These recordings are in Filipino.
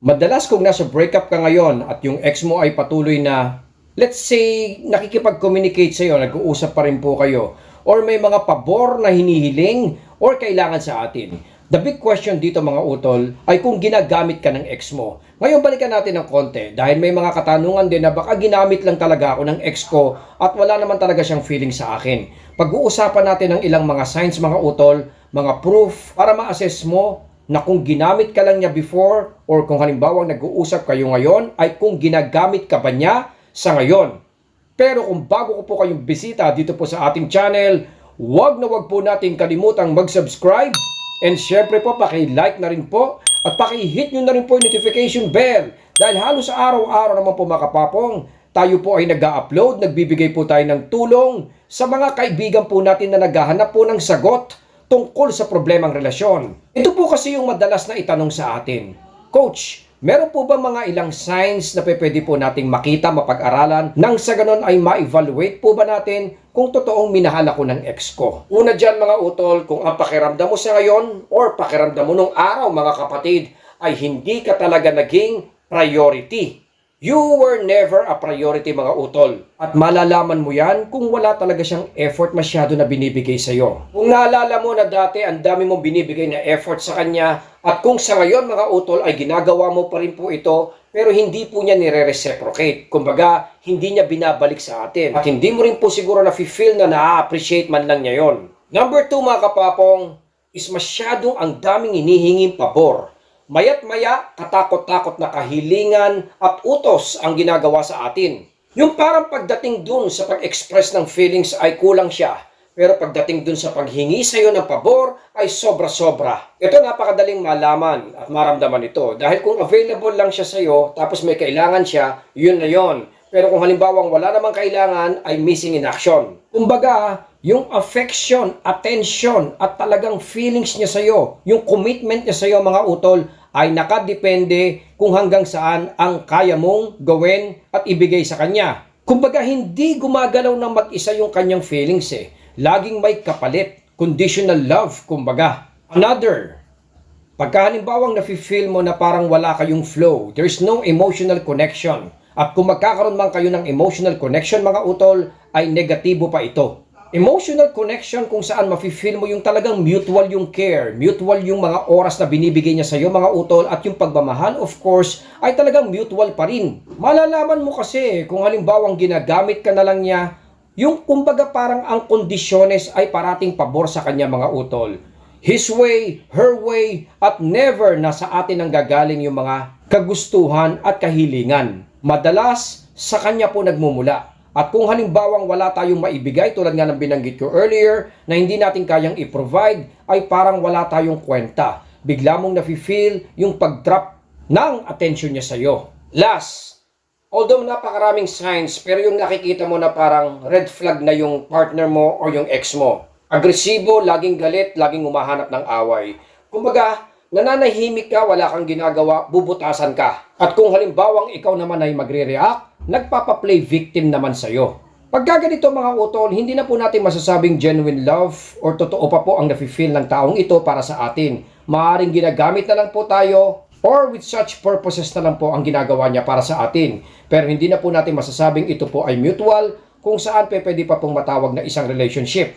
Madalas kung nasa breakup ka ngayon at yung ex mo ay patuloy na, let's say, nakikipag-communicate sa'yo, nag-uusap pa rin po kayo, or may mga pabor na hinihiling or kailangan sa atin. The big question dito mga utol ay kung ginagamit ka ng ex mo. Ngayon balikan natin ng konti dahil may mga katanungan din na baka ginamit lang talaga ako ng ex ko at wala naman talaga siyang feeling sa akin. Pag-uusapan natin ng ilang mga signs mga utol, mga proof para ma-assess mo na kung ginamit ka lang niya before or kung halimbawa nag-uusap kayo ngayon ay kung ginagamit ka ba niya sa ngayon. Pero kung bago ko po kayong bisita dito po sa ating channel, huwag na huwag po nating kalimutang mag-subscribe and syempre po paki-like na rin po at paki-hit nyo na rin po yung notification bell dahil halos araw-araw naman po makapapong tayo po ay nag-upload, nagbibigay po tayo ng tulong sa mga kaibigan po natin na naghahanap po ng sagot tungkol sa problemang relasyon. Ito po kasi yung madalas na itanong sa atin. Coach, meron po ba mga ilang signs na pwede po nating makita, mapag-aralan, nang sa ganon ay ma-evaluate po ba natin kung totoong minahal ako ng ex ko? Una dyan mga utol, kung ang pakiramdam mo sa ngayon or pakiramdam mo nung araw mga kapatid ay hindi ka talaga naging priority. You were never a priority mga utol. At malalaman mo yan kung wala talaga siyang effort masyado na binibigay sa'yo. Kung naalala mo na dati ang dami mong binibigay na effort sa kanya at kung sa ngayon mga utol ay ginagawa mo pa rin po ito pero hindi po niya nire-reciprocate. Kumbaga, hindi niya binabalik sa atin. At hindi mo rin po siguro na-feel na na-appreciate man lang niya yon. Number two mga kapapong is masyadong ang daming hinihinging pabor. Mayat maya, katakot-takot na kahilingan at utos ang ginagawa sa atin. Yung parang pagdating dun sa pag-express ng feelings ay kulang siya. Pero pagdating dun sa paghingi sa iyo ng pabor ay sobra-sobra. Ito napakadaling malaman at maramdaman ito. Dahil kung available lang siya sa iyo, tapos may kailangan siya, yun na yun. Pero kung halimbawa wala namang kailangan, ay missing in action. Kumbaga, yung affection, attention, at talagang feelings niya sa'yo, yung commitment niya sa'yo mga utol, ay nakadepende kung hanggang saan ang kaya mong gawin at ibigay sa kanya. Kumbaga, hindi gumagalaw ng mag-isa yung kanyang feelings eh. Laging may kapalit, conditional love, kumbaga. Another, Pagka halimbawang nafe-feel mo na parang wala kayong flow, there's no emotional connection. At kung magkakaroon man kayo ng emotional connection mga utol, ay negatibo pa ito. Emotional connection kung saan mafe-feel mo yung talagang mutual yung care, mutual yung mga oras na binibigay niya sa iyo mga utol at yung pagmamahal of course ay talagang mutual pa rin. Malalaman mo kasi kung halimbawang ginagamit ka na lang niya, yung kumbaga parang ang kondisyones ay parating pabor sa kanya mga utol. His way, her way, at never na sa atin ang gagaling yung mga kagustuhan at kahilingan. Madalas, sa kanya po nagmumula. At kung halimbawang wala tayong maibigay tulad nga ng binanggit ko earlier na hindi natin kayang i-provide ay parang wala tayong kwenta. Bigla mong nafe-feel yung pag-drop ng attention niya sa'yo. Last, although napakaraming signs pero yung nakikita mo na parang red flag na yung partner mo or yung ex mo. Agresibo, laging galit, laging umahanap ng away. Kumbaga, nananahimik ka, wala kang ginagawa, bubutasan ka. At kung halimbawang ikaw naman ay magre-react, nagpapaplay victim naman sa'yo. Pagka ganito mga utol, hindi na po natin masasabing genuine love or totoo pa po ang nafe-feel ng taong ito para sa atin. Maaring ginagamit na lang po tayo or with such purposes na lang po ang ginagawa niya para sa atin. Pero hindi na po natin masasabing ito po ay mutual kung saan pe pwede pa pong matawag na isang relationship.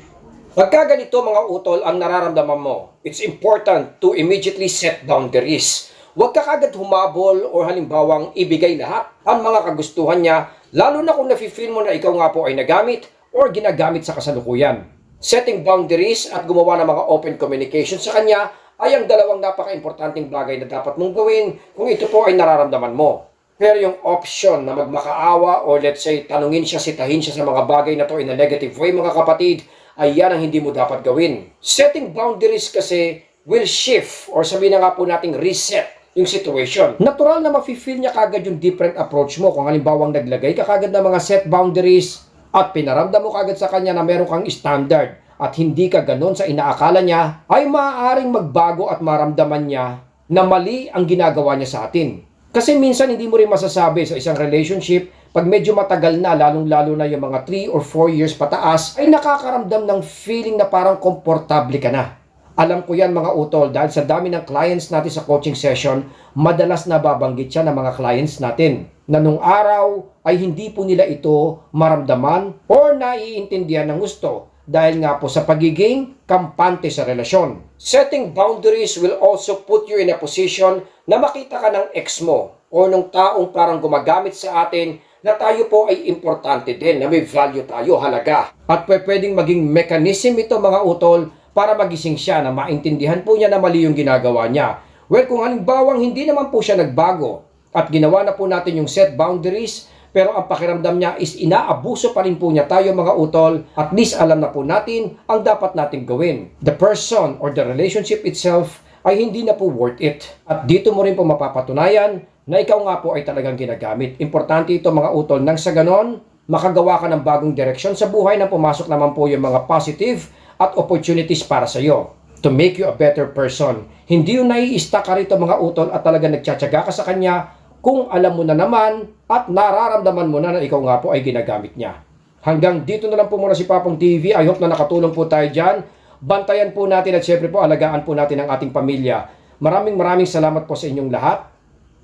Pagka ganito mga utol ang nararamdaman mo, it's important to immediately set boundaries. Huwag ka kagad humabol o halimbawang ibigay lahat ang mga kagustuhan niya, lalo na kung nafe-feel mo na ikaw nga po ay nagamit or ginagamit sa kasalukuyan. Setting boundaries at gumawa ng mga open communication sa kanya ay ang dalawang napaka-importanting bagay na dapat mong gawin kung ito po ay nararamdaman mo. Pero yung option na magmakaawa or let's say tanungin siya, sitahin siya sa mga bagay na to in a negative way mga kapatid, ay yan ang hindi mo dapat gawin. Setting boundaries kasi will shift or sabihin na nga po nating reset yung situation. Natural na mafe-feel niya kagad yung different approach mo. Kung halimbawang naglagay ka kagad ng mga set boundaries at pinaramdam mo kagad sa kanya na meron kang standard at hindi ka ganon sa inaakala niya, ay maaaring magbago at maramdaman niya na mali ang ginagawa niya sa atin. Kasi minsan hindi mo rin masasabi sa isang relationship, pag medyo matagal na, lalong-lalo na yung mga 3 or 4 years pataas, ay nakakaramdam ng feeling na parang komportable ka na. Alam ko yan mga utol dahil sa dami ng clients natin sa coaching session, madalas nababanggit siya ng mga clients natin na nung araw ay hindi po nila ito maramdaman or naiintindihan ng gusto dahil nga po sa pagiging kampante sa relasyon. Setting boundaries will also put you in a position na makita ka ng ex mo o ng taong parang gumagamit sa atin na tayo po ay importante din, na may value tayo, halaga. At pwe- pwedeng maging mechanism ito mga utol para magising siya na maintindihan po niya na mali yung ginagawa niya. Well, kung halimbawang hindi naman po siya nagbago at ginawa na po natin yung set boundaries, pero ang pakiramdam niya is inaabuso pa rin po niya tayo mga utol, at least alam na po natin ang dapat natin gawin. The person or the relationship itself ay hindi na po worth it. At dito mo rin po mapapatunayan na ikaw nga po ay talagang ginagamit. Importante ito mga utol nang sa ganon, makagawa ka ng bagong direksyon sa buhay na pumasok naman po yung mga positive at opportunities para sa iyo to make you a better person. Hindi yung nai-stuck ka rito mga utol at talaga nagtsatsaga ka sa kanya kung alam mo na naman at nararamdaman mo na na ikaw nga po ay ginagamit niya. Hanggang dito na lang po muna si Papong TV. I hope na nakatulong po tayo dyan. Bantayan po natin at syempre po alagaan po natin ang ating pamilya. Maraming maraming salamat po sa inyong lahat.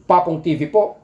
Papong TV po.